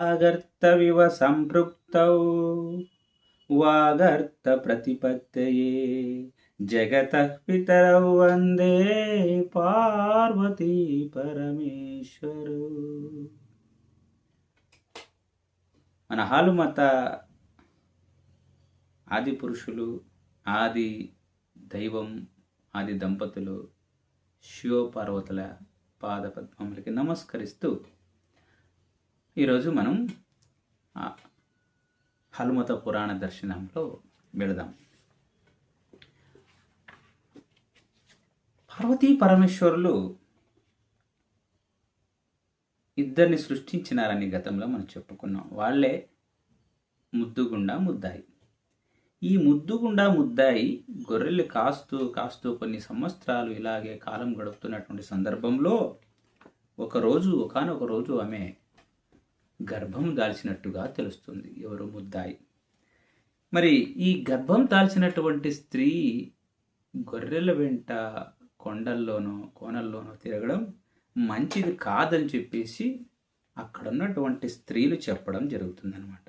వాగర్తవివ సంపృక్తౌ. వాగర్త ప్రతిపత్తయే. జగతః పితరౌ వందే పార్వతీ పరమేశ్వరు. మన హాలుమత ఆది పురుషులు ఆది దైవం ఆది దంపతులు శివపార్వతుల పాద పద్మములకి నమస్కరిస్తూ ఈరోజు మనం హనుమత పురాణ దర్శనంలో వెళదాం. పార్వతీ పరమేశ్వరులు ఇద్దరిని సృష్టించినారని గతంలో మనం చెప్పుకున్నాం. వాళ్ళే ముద్దుగుండా ముద్దాయి. ఈ ముద్దుగుండా ముద్దాయి గొర్రెలు కాస్తూ కాస్తూ కొన్ని సంవత్సరాలు ఇలాగే కాలం గడుపుతున్నటువంటి సందర్భంలో ఒకరోజు ఒకనొక రోజు ఆమె గర్భం దాల్చినట్టుగా తెలుస్తుంది ఎవరు ముద్దాయి మరి ఈ గర్భం దాల్చినటువంటి స్త్రీ గొర్రెల వెంట కొండల్లోనో కోనల్లోనో తిరగడం మంచిది కాదని చెప్పేసి అక్కడ ఉన్నటువంటి స్త్రీలు చెప్పడం జరుగుతుందన్నమాట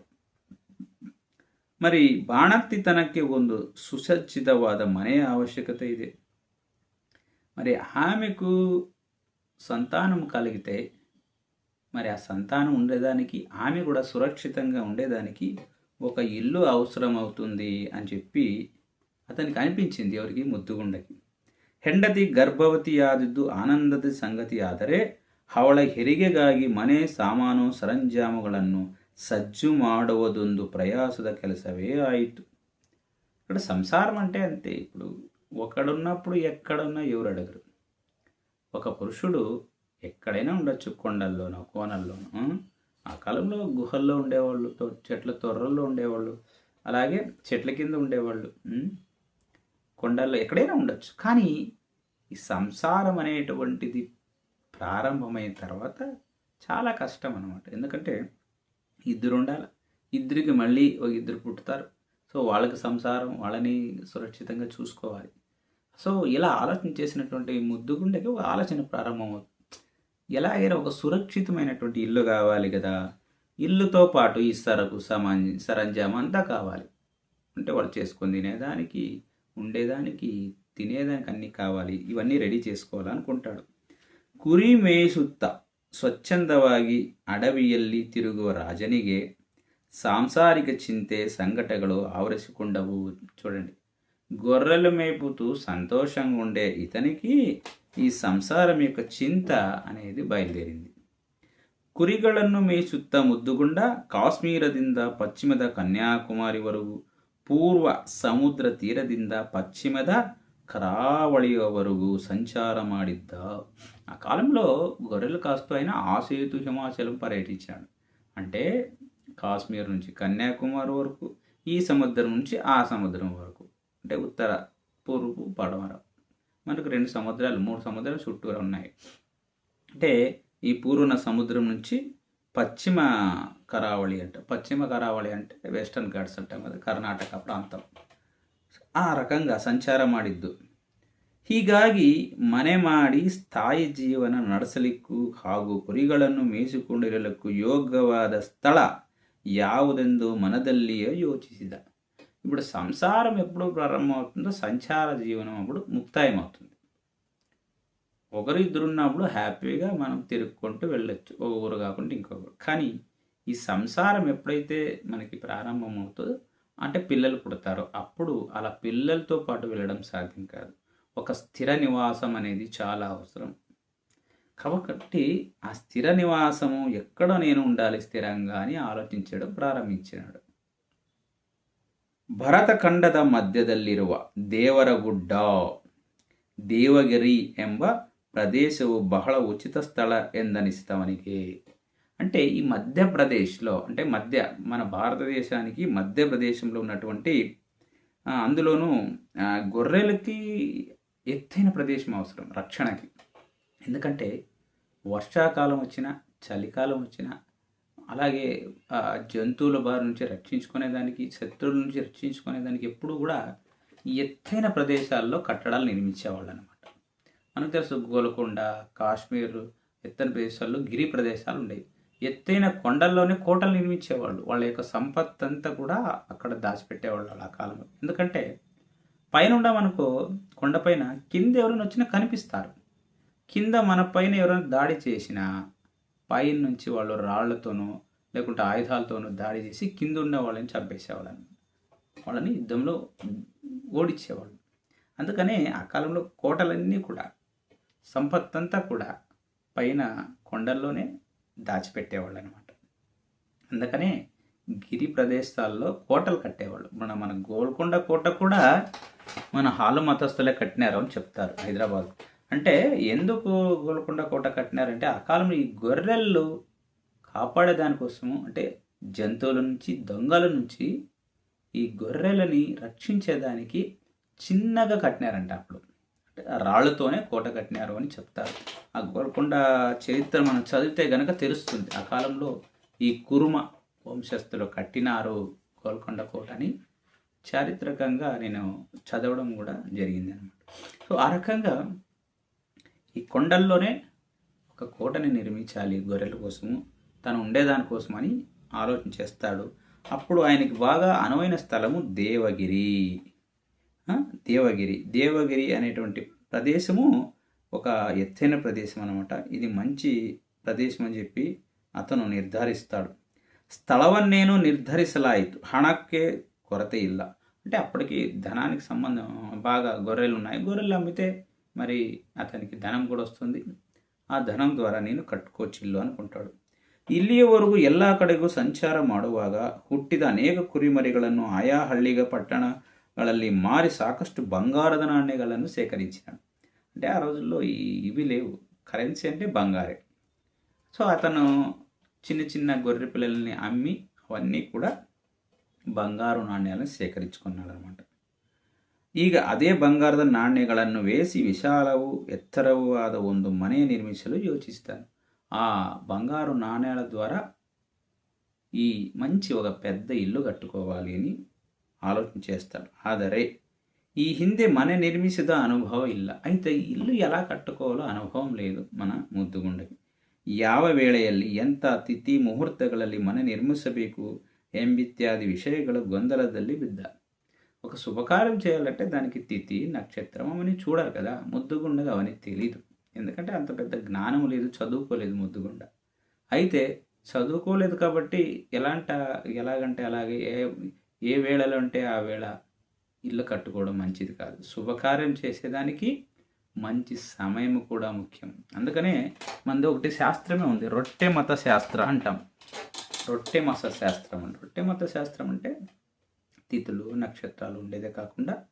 మరి ಬಾಣಕ್ತಿ ತನಕ್ಕೆ ಒಂದು ಸುಸಜ್ಜಿತವಾದ ಮನೆಯ ಅವಶ್ಯಕತೆ ಇದೆ మరి ఆమెకు సంతానం కలిగితే మరి ఆ సంతానం ఉండేదానికి ఆమె కూడా సురక్షితంగా ఉండేదానికి ఒక ఇల్లు అవసరం అవుతుంది అని చెప్పి అతనికి అనిపించింది ఎవరికి? ముద్దుగుండకి. ಹೆಂಡತಿ ಗರ್ಭವತಿಯಾದದ್ದು సంగతి ఆదరే ಅವಳ హెరిగెగాగి ಮನೆ సామాను సరంజాములను సజ్జు మాడవదొందు ప్రయాసద కలసవే ఆయితు ఇక్కడ సంసారం అంటే అంతే ఇప్పుడు ఒకడున్నప్పుడు ఎక్కడున్నా ఎవరు అడగరు. ఒక పురుషుడు ఎక్కడైనా ఉండొచ్చు కొండల్లోనో కోనల్లోనో. ఆ? కాలంలో గుహల్లో ఉండేవాళ్ళు చెట్ల తొర్రల్లో ఉండేవాళ్ళు అలాగే చెట్ల కింద ఉండేవాళ్ళు కొండల్లో ఎక్కడైనా ఉండొచ్చు. కానీ ఈ సంసారం అనేటువంటిది ప్రారంభమైన తర్వాత చాలా కష్టం అనమాట ఎందుకంటే ఇద్దరు ఉండాలి ఇద్దరికి మళ్ళీ ఒక ఇద్దరు పుట్టుతారు సో వాళ్ళకి సంసారం వాళ్ళని సురక్షితంగా చూసుకోవాలి. సో ఇలా ఆలోచన చేసినటువంటి ముద్దుగుండెకి ఒక ఆలోచన ప్రారంభమవుతుంది. ఎలాగైనా ఒక సురక్షితమైనటువంటి ఇల్లు కావాలి కదా ఇల్లుతో పాటు ఈ సరకు సమాన్ సరంజామం అంతా కావాలి అంటే వాళ్ళు చేసుకొని తినేదానికి ఉండేదానికి తినేదానికి అన్నీ కావాలి ఇవన్నీ రెడీ చేసుకోవాలనుకుంటాడు కురి మేసుత్త ಸ್ವಚ್ಛಂದವಾಗಿ ಅಡವಿಯಲ್ಲಿ ತಿರುಗುವ ರಾಜನಿಗೆ సాంసారిక చింతే సంఘటనలు ఆవరిసికుండవు చూడండి గొర్రెలు మేపుతూ సంతోషంగా ఉండే ఇతనికి ఈ సంసారం యొక్క చింత అనేది బయలుదేరింది ಕುರಿಗಳನ್ನು ಮೇಯಿಸುತ್ತ ಮುದ್ದುಗುಂಡ ಕಾಶ್ಮೀರದಿಂದ ಪಶ್ಚಿಮದ ಕನ್ಯಾಕುಮಾರಿವರೆಗೂ ಪೂರ್ವ ಸಮುದ್ರ ತೀರದಿಂದ ಪಶ್ಚಿಮದ కరావళివరకు సంచార మాడిద్ద ఆ కాలంలో గొర్రెలు కాస్తూ అయినా ఆసేతు హిమాచలం పర్యటించాడు అంటే కాశ్మీర్ నుంచి కన్యాకుమారి వరకు ఈ సముద్రం నుంచి ఆ సముద్రం వరకు అంటే ఉత్తర పూర్వపు పడమర మనకు రెండు సముద్రాలు మూడు సముద్రాలు చుట్టూరా ఉన్నాయి అంటే ఈ పూర్వన సముద్రం నుంచి పశ్చిమ కరావళి అంట పశ్చిమ కరావళి అంటే వెస్టర్న్ ఘాట్స్ అంటాం కదా కర్ణాటక ప్రాంతం ಆ ರಕಂಗ ಸಂಚಾರ ಮಾಡಿದ್ದು ಹೀಗಾಗಿ ಮನೆ ಮಾಡಿ ಸ್ಥಾಯಿ ಜೀವನ ನಡೆಸಲಿಕ್ಕೂ ಹಾಗೂ ಕುರಿಗಳನ್ನು ಮೇಯಿಸಿಕೊಂಡಿರಲಿಕ್ಕೂ ಯೋಗ್ಯವಾದ ಸ್ಥಳ ಯಾವುದೆಂದು మనదల్లియో యోచిసిద ఇప్పుడు సంసారం ఎప్పుడు ప్రారంభమవుతుందో సంచార జీవనం అప్పుడు ముక్తాయం అవుతుంది ఒకరు ఇద్దరు ఉన్నప్పుడు హ్యాపీగా మనం తిరుక్కుంటూ వెళ్ళొచ్చు. ఒక ఊరు కాకుండా ఇంకొకరు కానీ ఈ సంసారం ఎప్పుడైతే మనకి ప్రారంభం అవుతుందో అంటే పిల్లలు పుడతారో అప్పుడు అలా పిల్లలతో పాటు వెళ్ళడం సాధ్యం కాదు. ఒక స్థిర నివాసం అనేది చాలా అవసరం. కాబట్టి ఆ స్థిర నివాసము ఎక్కడ నేను ఉండాలి స్థిరంగా అని ఆలోచించడం ప్రారంభించినాడు. ಭರತಖಂಡದ ಮಧ್ಯದಲ್ಲಿರುವ ದೇವರಗುಡ್ಡ ದೇವಗಿರಿ ಎಂಬ ಪ್ರದೇಶವು ಬಹಳ ಉಚಿತ ಸ್ಥಳ ಎಂದನಿಸಿದವನಿಗೆ అంటే ఈ మధ్యప్రదేశ్లో అంటే మధ్య మన భారతదేశానికి మధ్యప్రదేశంలో ఉన్నటువంటి అందులోనూ గొర్రెలకి ఎత్తైన ప్రదేశం అవసరం రక్షణకి ఎందుకంటే వర్షాకాలం వచ్చిన చలికాలం వచ్చిన అలాగే జంతువుల బారి నుంచి రక్షించుకునేదానికి శత్రువుల నుంచి రక్షించుకునేదానికి ఎప్పుడు కూడా ఎత్తైన ప్రదేశాల్లో కట్టడాలు నిర్మించేవాళ్ళు అనమాట మనకు తెలుసు గోల్కొండ కాశ్మీర్ ఎత్తైన ప్రదేశాల్లో గిరి ప్రదేశాలు ఉండేవి. ఎత్తైన కొండల్లోనే కోటలు నిర్మించేవాళ్ళు. వాళ్ళ యొక్క సంపత్ అంతా కూడా అక్కడ దాచిపెట్టేవాళ్ళు ఆ కాలంలో. ఎందుకంటే పైన ఉండమనుకో కొండపైన కింద ఎవరైనా వచ్చినా కనిపిస్తారు. కింద మన పైన ఎవరైనా దాడి చేసినా పైన నుంచి వాళ్ళు రాళ్ళతోనో లేకుంటే ఆయుధాలతోనూ దాడి చేసి కింద ఉన్న వాళ్ళని చంపేసేవాళ్ళని. వాళ్ళని యుద్ధంలో ఓడించేవాళ్ళు. అందుకనే ఆ కాలంలో కోటలన్నీ కూడా సంపత్ అంతా కూడా పైన కొండల్లోనే దాచిపెట్టేవాళ్ళు అనమాట అందుకనే గిరి ప్రదేశాల్లో కోటలు కట్టేవాళ్ళు. మన మన గోల్కొండ కోట కూడా మన హాలు మతస్థులే కట్టినారు అని చెప్తారు హైదరాబాద్. అంటే ఎందుకు గోల్కొండ కోట కట్టినారంటే ఆ కాలంలో ఈ గొర్రెలు కాపాడే దానికోసము అంటే జంతువుల నుంచి దొంగల నుంచి ఈ గొర్రెలని రక్షించేదానికి చిన్నగా కట్టినారంట అప్పుడు. అంటే రాళ్ళతోనే కోట కట్టినారు అని చెప్తారు. ఆ గోల్కొండ చరిత్ర మనం చదివితే గనక తెలుస్తుంది. ఆ కాలంలో ఈ కురుమ వంశస్థులు కట్టినారు గోల్కొండ కోట అని చారిత్రకంగా నేను చదవడం కూడా జరిగింది అనమాట సో ఆ రకంగా ఈ కొండల్లోనే ఒక కోటని నిర్మించాలి గొర్రెల కోసము. తను ఉండేదాని కోసమని ఆలోచన చేస్తాడు. అప్పుడు ఆయనకి బాగా అనువైన స్థలము దేవగిరి. దేవగిరి. దేవగిరి అనేటువంటి ప్రదేశము ఒక ఎత్తైన ప్రదేశం అనమాట ఇది మంచి ప్రదేశం అని చెప్పి అతను నిర్ధారిస్తాడు. స్థలవన్నేను నిర్ధరిసలాయితు. హణక్కే కొరత ఇల్ల. అంటే అప్పటికి ధనానికి సంబంధం బాగా గొర్రెలు ఉన్నాయి గొర్రెలు అమ్మితే మరి అతనికి ధనం కూడా వస్తుంది. ఆ ధనం ద్వారా నేను ದ್ವಾರ ನೀನು అనుకుంటాడు. ఇల్లియ వరకు ఎల్లా ಕಡೆಗೂ సంచారం ಮಾಡುವಾಗ హుట్టిద అనేక కురిమరిగలను ఆయా హళ్ళిగా పట్టణಗಳಲ್ಲಿ మారి సాకష్టు బంగారద నాణ్యಗಳನ್ನು సేకరించాను అంటే ఆ రోజుల్లో ఇవి లేవు. కరెన్సీ అంటే బంగారే. సో అతను చిన్న చిన్న గొర్రె పిల్లల్ని అమ్మి అవన్నీ కూడా బంగారు నాణ్యాలను సేకరించుకున్నాడు అనమాట ಈಗ ಅದೇ ಬಂಗಾರದ ನಾಣ್ಯಗಳನ್ನು ವೇಸಿ ವಿಶಾಲವು ಎತ್ತರವೂ ಆದ ಒಂದು ಮನೆ ನಿರ್ಮಿಸಲು యోచిస్తాను ಆ బంగారు ನಾಣ್ಯಗಳ ద్వారా ಈ ಮಂಚಿ ಒಗ ಪೆದ್ದ ಇಲ್ಲು ಕಟ್ಟುಕೋವಾಲಿ అని ఆలోచన ಆದರೆ ಈ ಹಿಂದೆ ಮನೆ ನಿರ್ಮಿಸಿದ ಅನುಭವ ಇಲ್ಲ. అయితే ಇಲ್ಲು ಎಲ್ಲ కట్టుకోవాలో అనుభవం లేదు ಮನ ಮುದ್ದುಗುಂಡಗೆ. ಯಾವ ವೇಳೆಯಲ್ಲಿ ಎಂಥ ತಿಥಿ ಮುಹೂರ್ತಗಳಲ್ಲಿ ಮನೆ ನಿರ್ಮಿಸಬೇಕು ಎಂಬಿತ್ಯಾದಿ ವಿಷಯಗಳು ಗೊಂದಲದಲ್ಲಿ ಬಿದ್ದ. ఒక శుభకార్యం చేయాలంటే దానికి తిథి నక్షత్రం అని చూడాలి కదా. ముద్దుగుండగా అవన్నీ తెలీదు. ఎందుకంటే అంత పెద్ద జ్ఞానం లేదు చదువుకోలేదు ముద్దుగుండ. అయితే చదువుకోలేదు కాబట్టి ఎలాంట ఎలాగంటే అలాగే ఏ ఏ వేళలో అంటే ఆ వేళ ఇల్లు కట్టుకోవడం మంచిది కాదు. శుభకార్యం చేసేదానికి మంచి సమయం కూడా ముఖ్యం. అందుకనే మనది ఒకటి శాస్త్రమే ఉంది. రొట్టె మత శాస్త్ర అంటాం. రొట్టె మత శాస్త్రం అంటే రొట్టె మత శాస్త్రం అంటే తిథులు నక్షత్రాలు ఉండేదే కాకుండా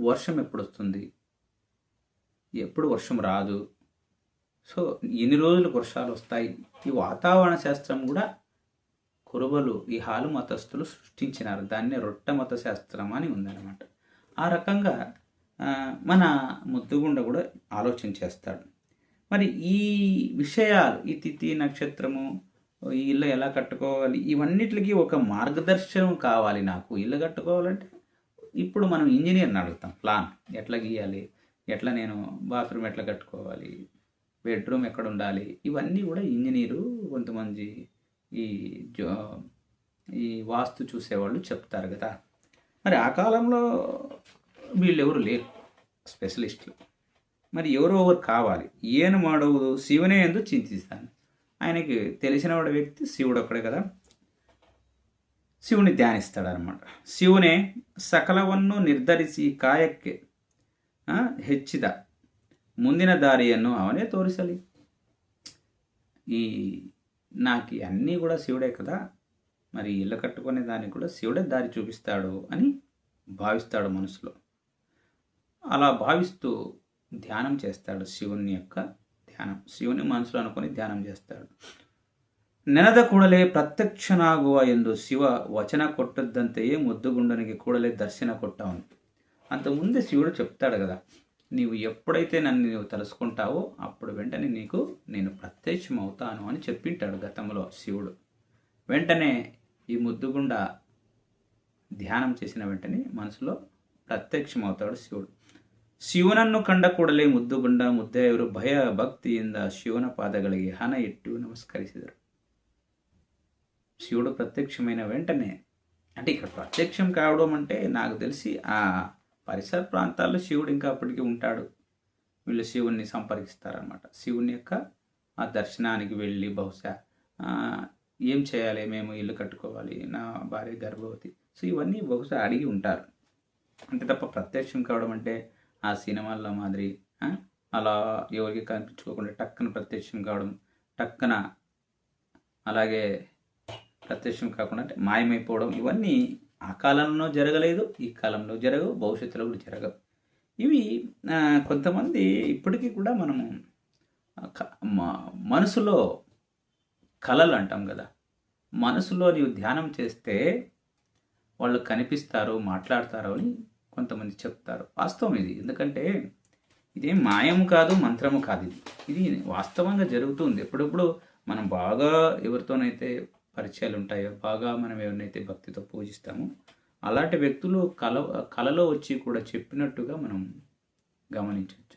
వర్షం ఎప్పుడు వస్తుంది ఎప్పుడు వర్షం రాదు? సో ఎన్ని రోజులు వర్షాలు వస్తాయి. ఈ వాతావరణ శాస్త్రం కూడా కురుబలు ఈ హాలు మతస్థులు సృష్టించినారు. దాన్నే రొట్టె మత శాస్త్రం అని ఉందన్నమాట. ఆ రకంగా మన ముద్దుగుండ కూడా ఆలోచన చేస్తాడు. మరి ఈ విషయాలు ఈ తిథి నక్షత్రము ఈ ఇల్లు ఎలా కట్టుకోవాలి ఇవన్నిటికి ఒక మార్గదర్శనం కావాలి నాకు ఇల్లు కట్టుకోవాలంటే ఇప్పుడు మనం ఇంజనీర్ని అడుగుతాం ప్లాన్ ఎట్లా గీయాలి ఎట్లా నేను బాత్రూమ్ ఎట్లా కట్టుకోవాలి బెడ్రూమ్ ఎక్కడ ఉండాలి ఇవన్నీ కూడా ఇంజనీరు కొంతమంది ఈ జో ఈ వాస్తు చూసేవాళ్ళు చెప్తారు కదా మరి ఆ కాలంలో వీళ్ళెవరు లేరు స్పెషలిస్టులు మరి ఎవరో ఒకరు కావాలి ಏನು ಮಾಡುವುದು శివునే ಎಂದು చింతిస్తాను ఆయనకి తెలిసినవాడు వ్యక్తి శివుడు ఒకడు కదా. శివుని ధ్యానిస్తాడనమాట శివునే నిర్ధరిసి ನಿರ್ಧರಿಸಿ కాయక్కి ಹೆಚ್ಚಿದ ముందిన దారియను అవనే తోరిసలి. ఈ నాకు అన్నీ కూడా శివుడే కదా. మరి ఇల్లు కట్టుకునే దానికి కూడా శివుడే దారి చూపిస్తాడు అని భావిస్తాడు మనసులో. అలా భావిస్తూ ధ్యానం చేస్తాడు శివుని యొక్క ధ్యానం శివుని మనసులో అనుకొని ధ్యానం చేస్తాడు ನೆನೆದ ಕೂಡಲೇ ಪ್ರತ್ಯಕ್ಷನಾಗುವ ಎಂದು ಶಿವ ವಚನ ಕೊಟ್ಟದ್ದಂತೆಯೇ ముద్దుగుండనికి కూడలే దర్శన కొట్టావని అంతకుముందే శివుడు చెప్తాడు కదా నీవు ఎప్పుడైతే నన్ను నీవు తలుసుకుంటావో అప్పుడు వెంటనే నీకు నేను ప్రత్యక్షం అవుతాను అని చెప్పింటాడు గతంలో శివుడు వెంటనే ఈ ముద్దుగుండ ధ్యానం చేసిన వెంటనే మనసులో ప్రత్యక్షం అవుతాడు శివుడు ಶಿವನನ್ನು ಕಂಡ ಕೂಡಲೇ ಮುದ್ದುಗುಂಡ ಮುದ್ದೆಯವರು ಭಯ ಭಕ್ತಿಯಿಂದ ಶಿವನ ಪಾದಗಳಿಗೆ ಹಣ ಇಟ್ಟು ನಮಸ್ಕರಿಸಿದರು శివుడు ప్రత్యక్షమైన వెంటనే అంటే ఇక్కడ ప్రత్యక్షం కావడం అంటే నాకు తెలిసి ఆ పరిసర ప్రాంతాల్లో శివుడు ఇంకా అప్పటికి ఉంటాడు వీళ్ళు శివుణ్ణి సంపర్కిస్తారనమాట శివుని యొక్క ఆ దర్శనానికి వెళ్ళి బహుశా ఆ, ఏం చేయాలి మేము ఇల్లు కట్టుకోవాలి నా భార్య గర్భవతి సో ఇవన్నీ బహుశా అడిగి ఉంటారు అంతే తప్ప ప్రత్యక్షం కావడం అంటే ఆ సినిమాల్లో మాదిరి అలా ఎవరికి కనిపించుకోకుండా టక్కన ప్రత్యక్షం కావడం టక్కన అలాగే ప్రత్యక్షం కాకుండా అంటే మాయమైపోవడం ఇవన్నీ ఆ కాలంలో జరగలేదు ఈ కాలంలో జరగవు భవిష్యత్తులో కూడా జరగవు. ఇవి కొంతమంది ఇప్పటికీ కూడా మనము మనసులో కళలు అంటాం కదా. మనసులో నీవు ధ్యానం చేస్తే వాళ్ళు కనిపిస్తారు మాట్లాడతారు అని కొంతమంది చెప్తారు. వాస్తవం ఇది. ఎందుకంటే ఇదేం మాయము కాదు మంత్రము కాదు ఇది. ఇది వాస్తవంగా జరుగుతుంది. ఎప్పుడప్పుడు మనం బాగా ఎవరితోనైతే పరిచయాలు ఉంటాయో బాగా మనం ఎవరినైతే భక్తితో పూజిస్తామో అలాంటి వ్యక్తులు కల కలలో వచ్చి కూడా చెప్పినట్టుగా మనం గమనించవచ్చు.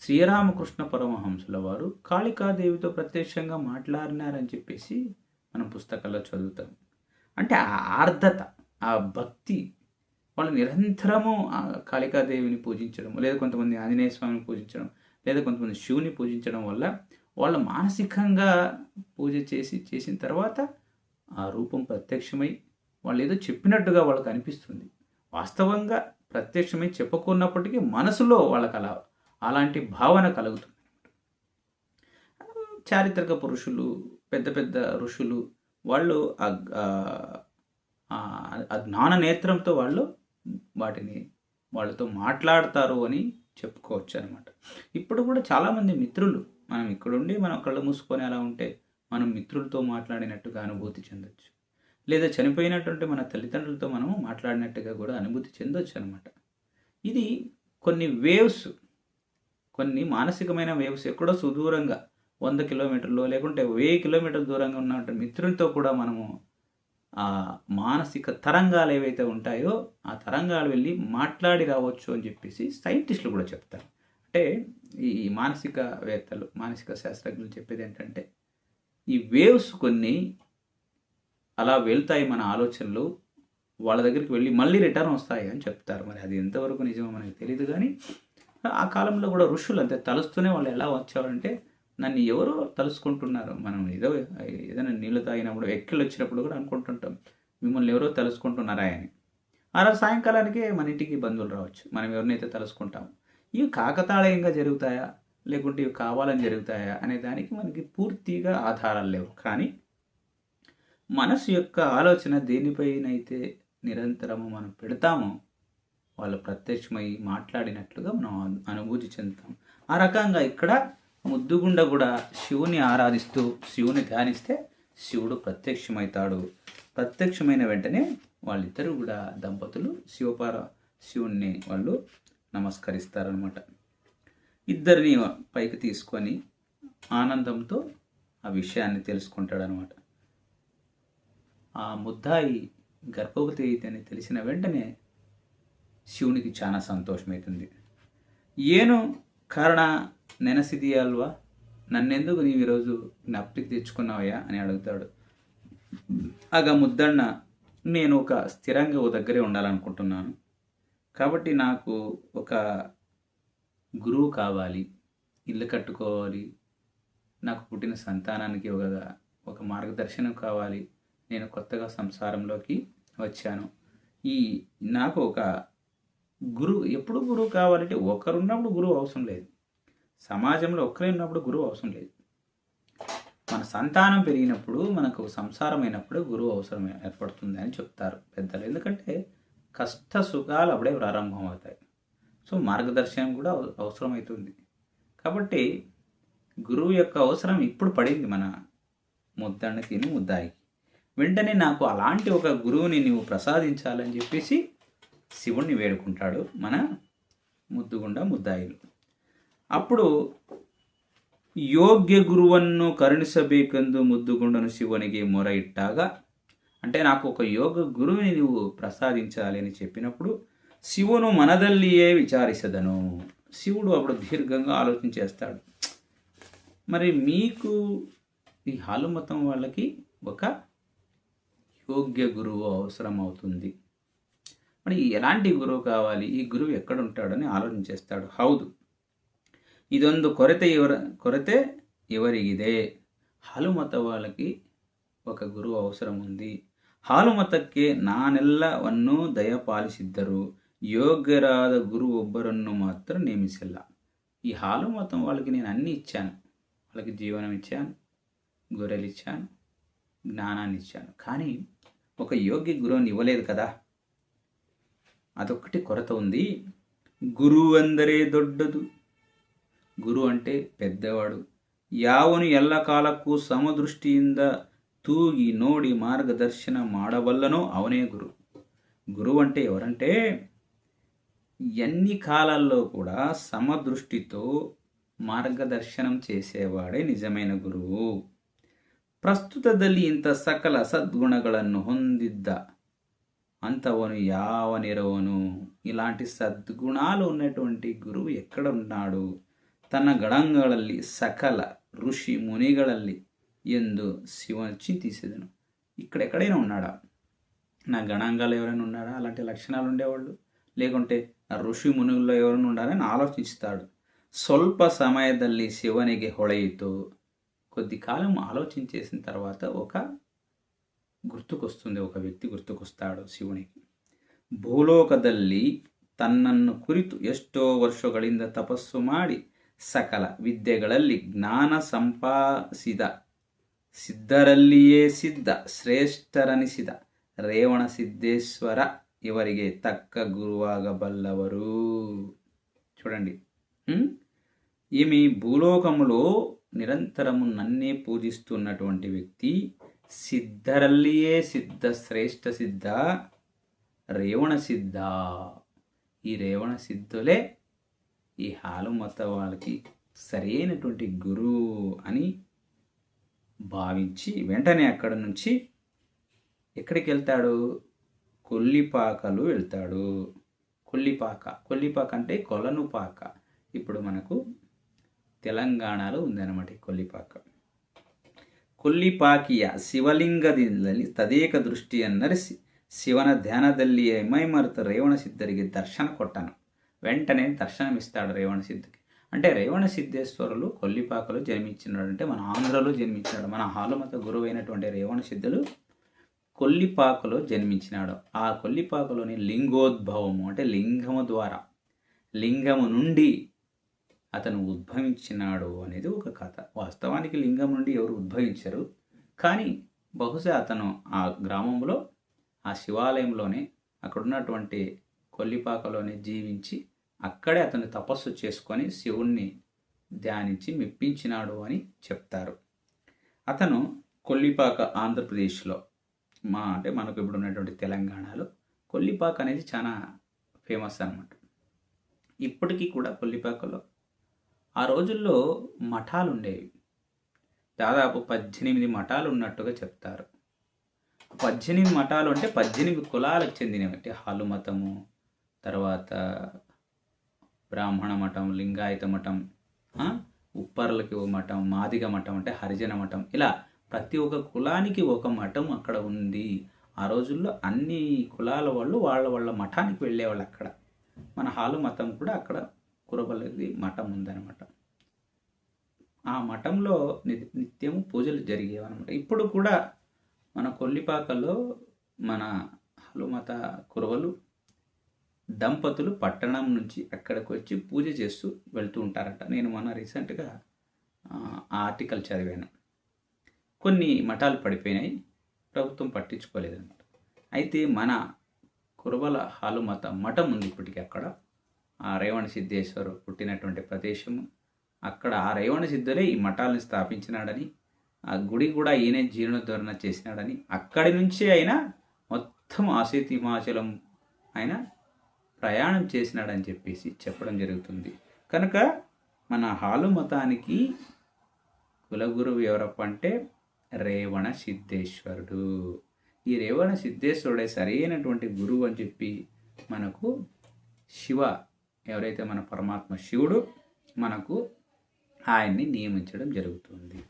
శ్రీరామకృష్ణ పరమహంసుల వారు కాళికాదేవితో ప్రత్యక్షంగా మాట్లాడినారని చెప్పేసి మనం పుస్తకాల్లో చదువుతాం. అంటే ఆ ఆర్ద్రత ఆ భక్తి వాళ్ళు నిరంతరము ఆ కాళికాదేవిని పూజించడం లేదా కొంతమంది ఆంజనేయ స్వామిని పూజించడం లేదా కొంతమంది శివుని పూజించడం వల్ల వాళ్ళు మానసికంగా పూజ చేసి చేసిన తర్వాత ఆ రూపం ప్రత్యక్షమై వాళ్ళు ఏదో చెప్పినట్టుగా వాళ్ళకి అనిపిస్తుంది. వాస్తవంగా ప్రత్యక్షమై చెప్పుకున్నప్పటికీ మనసులో వాళ్ళకి అలా అలాంటి భావన కలుగుతుంది. చారిత్రక పురుషులు పెద్ద పెద్ద ఋషులు వాళ్ళు ఆ జ్ఞాన నేత్రంతో వాళ్ళు వాటిని వాళ్ళతో మాట్లాడతారు అని చెప్పుకోవచ్చు అనమాట ఇప్పుడు కూడా చాలామంది మిత్రులు మనం ఇక్కడుండి మనం కళ్ళు మూసుకొని అలా ఉంటే మనం మిత్రులతో మాట్లాడినట్టుగా అనుభూతి చెందొచ్చు. లేదా చనిపోయినటువంటి మన తల్లిదండ్రులతో మనము మాట్లాడినట్టుగా కూడా అనుభూతి చెందొచ్చు అనమాట ఇది కొన్ని వేవ్స్ కొన్ని మానసికమైన వేవ్స్ ఎక్కడో సుదూరంగా వంద కిలోమీటర్లు లేకుంటే వెయ్యి కిలోమీటర్ల దూరంగా ఉన్న మిత్రులతో కూడా మనము ఆ మానసిక తరంగాలు ఏవైతే ఉంటాయో ఆ తరంగాలు వెళ్ళి మాట్లాడి రావచ్చు అని చెప్పేసి సైంటిస్టులు కూడా చెప్తారు. అంటే ఈ మానసిక వేత్తలు మానసిక శాస్త్రజ్ఞులు చెప్పేది ఏంటంటే ఈ వేవ్స్ కొన్ని అలా వెళ్తాయి మన ఆలోచనలు వాళ్ళ దగ్గరికి వెళ్ళి మళ్ళీ రిటర్న్ వస్తాయి అని చెప్తారు. మరి అది ఎంతవరకు నిజమో మనకి తెలియదు కానీ ఆ కాలంలో కూడా ఋషులు అంతే తలుస్తూనే వాళ్ళు ఎలా వచ్చారంటే నన్ను ఎవరో తలుసుకుంటున్నారు మనం ఏదో ఏదైనా నీళ్ళు తాగినప్పుడు ఎక్కిళ్ళు వచ్చినప్పుడు కూడా అనుకుంటుంటాం మిమ్మల్ని ఎవరో తలుసుకుంటున్నారా అని. ఆ రోజు సాయంకాలానికే మన ఇంటికి బంధువులు రావచ్చు మనం ఎవరినైతే తలుసుకుంటాం ఇవి కాకతాళీయంగా జరుగుతాయా? లేకుంటే ఇవి కావాలని జరుగుతాయా? అనే దానికి మనకి పూర్తిగా ఆధారాలు లేవు. కానీ మనసు యొక్క ఆలోచన దేనిపైనైతే నిరంతరము మనం పెడతామో వాళ్ళు ప్రత్యక్షమై మాట్లాడినట్లుగా మనం అనుభూతి చెందుతాం. ఆ రకంగా ఇక్కడ ముద్దుగుండ కూడా శివుని ఆరాధిస్తూ శివుని ధ్యానిస్తే శివుడు ప్రత్యక్షమవుతాడు ప్రత్యక్షమైన వెంటనే వాళ్ళిద్దరూ కూడా దంపతులు శివపార శివుణ్ణి వాళ్ళు నమస్కరిస్తారనమాట ఇద్దరిని పైకి తీసుకొని ఆనందంతో ఆ విషయాన్ని తెలుసుకుంటాడనమాట ఆ ముద్దాయి గర్భవతి అయితే అని తెలిసిన వెంటనే శివునికి చాలా సంతోషమవుతుంది ఏను కారణ నెనసిదియాల్వా నన్నెందుకు నీవు ఈరోజు జ్ఞాప్తికి తెచ్చుకున్నావయ్యా అని అడుగుతాడు. అగా ముద్దన్న నేను ఒక స్థిరంగా ఓ దగ్గరే ఉండాలనుకుంటున్నాను. కాబట్టి నాకు ఒక గురువు కావాలి ఇల్లు కట్టుకోవాలి నాకు పుట్టిన సంతానానికి ఒక ఒక మార్గదర్శనం కావాలి. నేను కొత్తగా సంసారంలోకి వచ్చాను. ఈ నాకు ఒక గురువు ఎప్పుడు గురువు కావాలంటే ఒకరున్నప్పుడు గురువు అవసరం లేదు. సమాజంలో ఒక్కరే ఉన్నప్పుడు గురువు అవసరం లేదు. మన సంతానం పెరిగినప్పుడు మనకు సంసారం గురువు అవసరం ఏర్పడుతుంది అని చెప్తారు పెద్దలు. ఎందుకంటే కష్ట సుఖాలు అప్పుడే ప్రారంభం అవుతాయి. సో మార్గదర్శనం కూడా అవసరమవుతుంది కాబట్టి గురువు యొక్క అవసరం ఇప్పుడు పడింది మన ముద్దన్నకి ముద్దాయికి వెంటనే నాకు అలాంటి ఒక గురువుని నీవు ప్రసాదించాలని చెప్పేసి శివుణ్ణి వేడుకుంటాడు మన ముద్దుగుండ ముద్దాయిలు అప్పుడు ಯೋಗ್ಯ ಗುರುವನ್ನು ಕರುಣಿಸಬೇಕೆಂದು ಮುದ್ದುಗುಂಡನು ಶಿವನಿಗೆ ಮೊರ ಇಟ್ಟಾಗ అంటే నాకు ఒక యోగ గురువుని నువ్వు ప్రసాదించాలి అని చెప్పినప్పుడు శివును మనదల్లియే విచారిసదను శివుడు అప్పుడు దీర్ఘంగా ఆలోచన చేస్తాడు మరి మీకు ఈ హాలు మతం వాళ్ళకి ఒక యోగ్య గురువు అవసరం అవుతుంది మరి ఎలాంటి గురువు కావాలి? ఈ గురువు ఎక్కడ ఉంటాడని ఆలోచించేస్తాడు. హౌదు. ఇదొందు కొరత ಇವರ ಕೊರತೆ ఎవరిదే ಹಾಲು వాళ్ళకి ఒక గురువు అవసరం ఉంది ಹಾಲು నానెల్ల ನಾನೆಲ್ಲವನ್ನು దయపాలిసిద్దరు. యోగ్యరాద గురువు ఒబ్బరన్ను మాత్రం నియమించల్ల ఈ హాలు మతం వాళ్ళకి నేను అన్నీ ఇచ్చాను. వాళ్ళకి జీవనం ఇచ్చాను గొర్రెలు ఇచ్చాను జ్ఞానాన్ని ఇచ్చాను కానీ ఒక యోగ్య గురువుని ఇవ్వలేదు కదా? అదొక్కటి కొరత ఉంది గురువు అందరే దొడ్డదు ಗುರು అంటే పెద్దవాడు ಯಾವನು ಎಲ್ಲ ಕಾಲಕ್ಕೂ ಸಮದೃಷ್ಟಿಯಿಂದ తూగి నోడి మార్గదర్శన మాడవల్లనో అవనే గురు గురువు అంటే ఎవరంటే ఎన్ని కాలాల్లో కూడా సమదృష్టితో మార్గదర్శనం చేసేవాడే నిజమైన గురువు ಪ್ರಸ್ತುತದಲ್ಲಿ ಇಂಥ ಸಕಲ ಸದ್ಗುಣಗಳನ್ನು ಹೊಂದಿದ್ದ అంతవను యావనిరవను ఇలాంటి సద్గుణాలు ఉన్నటువంటి గురువు ఎక్కడున్నాడు? ತನ್ನ ಗಡಗಳಲ್ಲಿ ಸಕಲ ಋಷಿ ಮುನಿಗಳಲ್ಲಿ ಎಂದು శివనిచ్చి తీసేదను. ఇక్కడ ఎక్కడైనా ఉన్నాడా? నా గణాంగాలు ఎవరైనా ఉన్నాడా అలాంటి లక్షణాలు ఉండేవాళ్ళు? లేకుంటే ఋషి మునుగుల్లో ఎవరైనా ఉండాలని ఆలోచిస్తాడు. స్వల్ప సమయదల్లి శివనికి ಹೊಳೆಯಿತು కొద్ది కాలం ఆలోచించేసిన తర్వాత ఒక గుర్తుకొస్తుంది ఒక వ్యక్తి గుర్తుకొస్తాడు శివునికి ಭೂಲೋಕದಲ್ಲಿ ತನ್ನನ್ನು ಕುರಿತು ಎಷ್ಟೋ ವರ್ಷಗಳಿಂದ ತಪಸ್ಸು ಮಾಡಿ ಸಕಲ ವಿದ್ಯೆಗಳಲ್ಲಿ ಜ್ಞಾನ ಸಂಪಾಸಿದ ಸಿದ್ಧರಲ್ಲಿಯೇ ಸಿದ್ಧ ಶ್ರೇಷ್ಠರನಿಸಿದ ರೇವಣ సిద్ధేశ్వర ಇವರಿಗೆ తక్క గురువాగబల్లవరు చూడండి ఈమె భూలోకములో నిరంతరము నన్నే పూజిస్తున్నటువంటి వ్యక్తి సిద్ధరల్లియే సిద్ధ శ్రేష్ఠ సిద్ధ రేవణ సిద్ధ. ఈ రేవణ సిద్ధులే ఈ హాలు మొత్తం వాళ్ళకి సరైనటువంటి గురువు అని భావించి వెంటనే అక్కడ నుంచి ఎక్కడికి వెళ్తాడు? కొల్లిపాకలు వెళ్తాడు. కొల్లిపాక. కొల్లిపాక అంటే కొలనుపాక ఇప్పుడు మనకు తెలంగాణలో ఉందన్నమాట కొల్లిపాక. ಕೊಲ್ಲಿಪಾಕಿಯ ಶಿವಲಿಂಗದಿಂದಲೇ ತದೇಕ ದೃಷ್ಟಿಯನ್ನರಿಸಿ ಶಿವನ ಧ್ಯಾನದಲ್ಲಿ ಮೈಮರೆತ ರೇವಣ ಸಿದ್ಧರಿಗೆ ದರ್ಶನ ಕೊಟ್ಟನು వెంటనే దర్శనమిస్తాడు రేవణ సిద్ధికి అంటే రేవణ సిద్ధేశ్వరులు కొల్లిపాకలో జన్మించినాడు అంటే మన ఆంధ్రలో జన్మించినాడు మన హాలుమత గురువు అయినటువంటి రేవణ సిద్ధులు కొల్లిపాకలో జన్మించినాడు ఆ కొల్లిపాకలోని లింగోద్భవము అంటే లింగము ద్వారా లింగము నుండి అతను ఉద్భవించినాడు అనేది ఒక కథ. వాస్తవానికి లింగం నుండి ఎవరు ఉద్భవించరు. కానీ బహుశా అతను ఆ గ్రామంలో ఆ శివాలయంలోనే అక్కడున్నటువంటి కొల్లిపాకలోనే జీవించి అక్కడే అతను తపస్సు చేసుకొని శివుణ్ణి ధ్యానించి మెప్పించినాడు అని చెప్తారు. అతను కొల్లిపాక ఆంధ్రప్రదేశ్లో మా అంటే మనకు ఇప్పుడు ఉన్నటువంటి తెలంగాణలో కొల్లిపాక అనేది చాలా ఫేమస్ అనమాట ఇప్పటికీ కూడా కొల్లిపాకలో ఆ రోజుల్లో మఠాలు ఉండేవి దాదాపు పద్దెనిమిది మఠాలు ఉన్నట్టుగా చెప్తారు. పద్దెనిమిది మఠాలు అంటే పద్దెనిమిది కులాలకు చెందినవి హాలు మతము తర్వాత బ్రాహ్మణ మఠం లింగాయత మఠం ఉప్పర్లకి ఒక మఠం మాదిగ మఠం అంటే హరిజన మఠం. ఇలా ప్రతి ఒక్క కులానికి ఒక మఠం అక్కడ ఉంది. ఆ రోజుల్లో అన్ని కులాల వాళ్ళు వాళ్ళ వాళ్ళ మఠానికి వెళ్ళేవాళ్ళు అక్కడ. మన హాలు మతం కూడా అక్కడ కురబలది మఠం ఉందన్నమాట. ఆ మఠంలో నిత్యం పూజలు జరిగేవన్నమాట. ఇప్పుడు కూడా మన కొల్లిపాకల్లో మన హనుమత కురవలు దంపతులు పట్టణం నుంచి అక్కడికి వచ్చి పూజ చేస్తూ వెళ్తూ ఉంటారట. నేను మొన్న రీసెంట్గా ఆర్టికల్ చదివాను. కొన్ని మఠాలు పడిపోయినాయి ప్రభుత్వం పట్టించుకోలేదన్నమాట. అయితే మన కురవల హాలుమత మఠం ఉంది ఇప్పటికీ అక్కడ ఆ రేవణ సిద్ధేశ్వరు పుట్టినటువంటి ప్రదేశము. అక్కడ ఆ రేవణ సిద్ధులే ఈ మఠాలను స్థాపించినాడని ఆ గుడి కూడా ఈయనే జీర్ణోద్ధరణ చేసినాడని అక్కడి నుంచి అయినా మొత్తం ఆసేతి హిమాచలం ఆయన ప్రయాణం చేసినాడని చెప్పేసి చెప్పడం జరుగుతుంది. కనుక మన హాలు మతానికి కులగురువు ఎవరప్ప అంటే రేవణ సిద్ధేశ్వరుడు. ఈ రేవణ సిద్ధేశ్వరుడే సరైనటువంటి గురువు అని చెప్పి మనకు శివ ఎవరైతే మన పరమాత్మ శివుడు మనకు ఆయన్ని నియమించడం జరుగుతుంది.